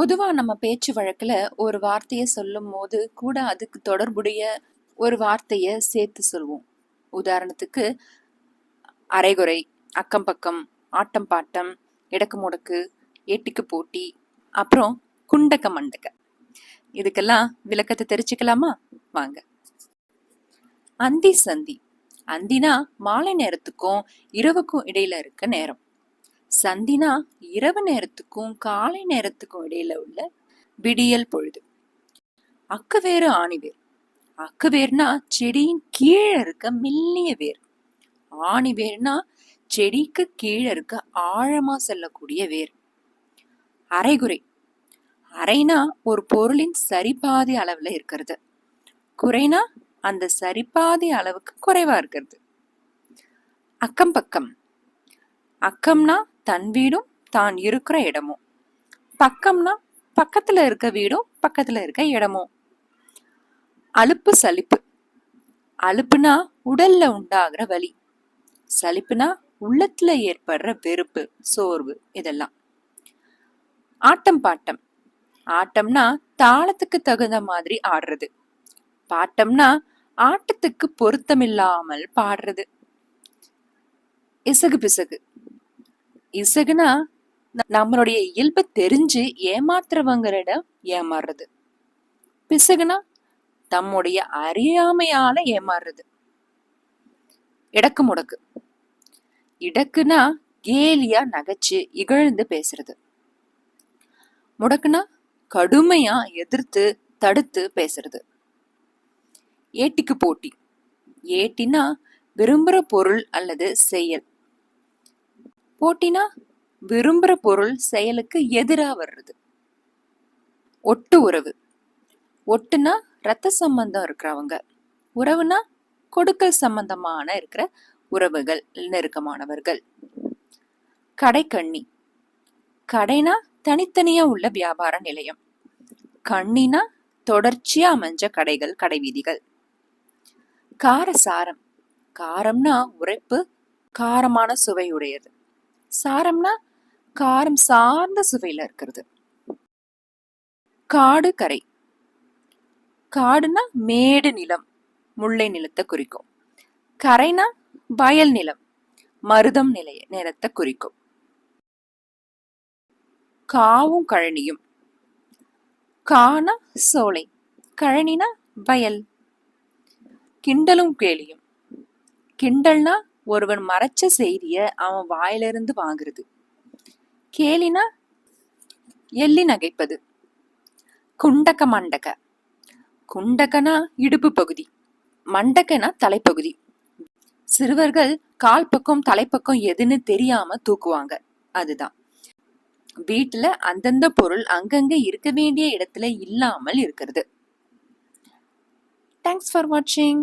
பொதுவா நம்ம பேச்சு வழக்குல ஒரு வார்த்தைய சொல்லும்போது கூட அதுக்கு தொடர்புடைய ஒரு வார்த்தைய சேர்த்து சொல்வோம். உதாரணத்துக்கு அரைகுறை, அக்கம் பக்கம், ஆட்டம் பாட்டம், இடக்கு முடக்கு, ஏட்டிக்கு போட்டி, அப்புறம் குண்டக்க மண்டக்க. இதுக்கெல்லாம் விளக்கத்தை தெரிஞ்சுக்கலாமா? வாங்க. அந்தி சந்தி. அந்தினா மாலை நேரத்துக்கும் இரவுக்கும் இடையில இருக்க நேரம். சந்தினா இரவு நேரத்துக்கும் காலை நேரத்துக்கும் இடையில உள்ள விடியல் பொழுது. அக்கு வேறு ஆணி வேர். அக்கு வேர்னா செடியின் கீழே இருக்க மெல்லிய வேர். ஆணி வேர்னா செடிக்கு கீழே இருக்க ஆழமா செல்லக்கூடிய வேர். அரைகுறை. அரைனா ஒரு பொருளின் சரிபாதி அளவுல இருக்கிறது. குறைனா அந்த சரிபாதி அளவுக்கு குறைவா இருக்கிறது. அக்கம் பக்கம். அக்கம்னா தன் வீடும் தான் இருக்கிற இடமும். பக்கம்னா பக்கத்துல இருக்க வீடும் பக்கத்துல இருக்க இடமும். அலுப்பு சலிப்பு. அலுப்புனா உடல்ல உண்டாகிற வலி. சலிப்புனா உள்ளத்துல ஏற்படுற வெறுப்பு, சோர்வு இதெல்லாம். ஆட்டம் பாட்டம். ஆட்டம்னா தாளத்துக்கு தகுந்த மாதிரி ஆடுறது. பாட்டம்னா ஆட்டத்துக்கு பொருத்தமில்லாமல் பாடுறது. இசகு பிசகு. இசகுனா நம்மளுடைய இயல்பை தெரிஞ்சு ஏமாத்துறவங்களிடம் ஏமாறுறது. பிசகுனா தம்முடைய அறியாமையால ஏமாறுறது. இடக்கு முடக்கு. இடக்குனா கேலியா நகைச்சு இகழ்ந்து பேசுறது. முடக்குனா கடுமையா எதிர்த்து தடுத்து பேசுறது. ஏட்டிக்கு போட்டி. ஏட்டினா விரும்புற பொருள் அல்லது செயல். போட்டினா விரும்புற பொருள் செயலுக்கு எதிரா வர்றது. ஒட்டு உறவு. ஒட்டுனா ரத்த சம்பந்தம் இருக்கிறவங்க. உறவுனா கொடுக்கல் சம்பந்தமான இருக்கிற உறவுகள் நெருக்கமானவர்கள். கடைக்கண்ணி. கடைனா தனித்தனியா உள்ள வியாபார நிலையம். கண்ணினா தொடர்ச்சியா அமைஞ்ச கடைகள் கடைவீதிகள். காரசாரம். காரம்னா உரைப்பு காரமான சுவையுடையது. சாரம்னா காரம் சார்ந்த சுவையில இருக்கிறது. காடு கரை. காடுனா மேடு நிலம் முல்லை நிலத்தை குறிக்கும். கரைனா வயல் நிலம் மருதம் நிலைய நிலத்தை குறிக்கும். காவும் கழனியும். கானா சோலை கழனினா வயல். கிண்டலும் கேலியும். கிண்டல்னா ஒருவன் மறைச்ச செய்திய அவன் வாயிலிருந்து வாங்குறது. கேலினா எள்ளி நகைப்பது. குண்டக்க மண்டக்க. குண்டக்கனா இடுப்பு பகுதி. மண்டக்கனா தலைப்பகுதி. சிறுவர்கள் கால் பக்கம் தலைப்பக்கம் எதுன்னு தெரியாம தூக்குவாங்க. அதுதான். வீட்டுல அந்தந்த பொருள் அங்கங்க இருக்க வேண்டிய இடத்துல இல்லாமல் இருக்கிறது. தேங்க்ஸ் ஃபார் வாட்சிங்